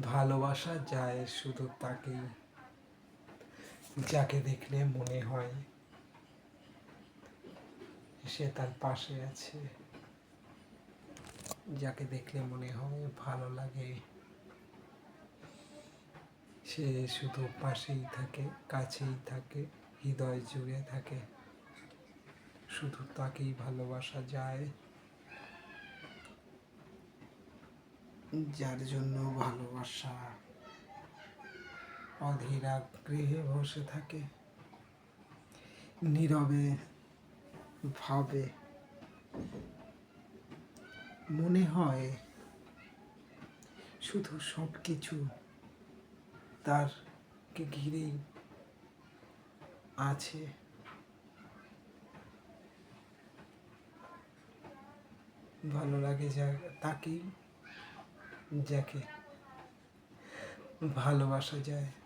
ভালোবাসা যায় শুধু তাকেই, যাকে দেখলে মনে হয় সে তার পাশে আছে। যাকে দেখলে মনে হয় ভালো লাগে, সে শুধু পাশেই থাকে, কাছেই থাকে, হৃদয় জুড়ে থাকে। শুধু তাকেই ভালোবাসা যায়। যার জন্য ভালোবাসা অধীরা গৃহে বসে থাকে। নীরবে ভাবে। মনে হয় শুধু সব কিছু তারকে ঘিরেই আছে। ভালো লাগে যা তাকেই যাকে ভালোবাসা যায়।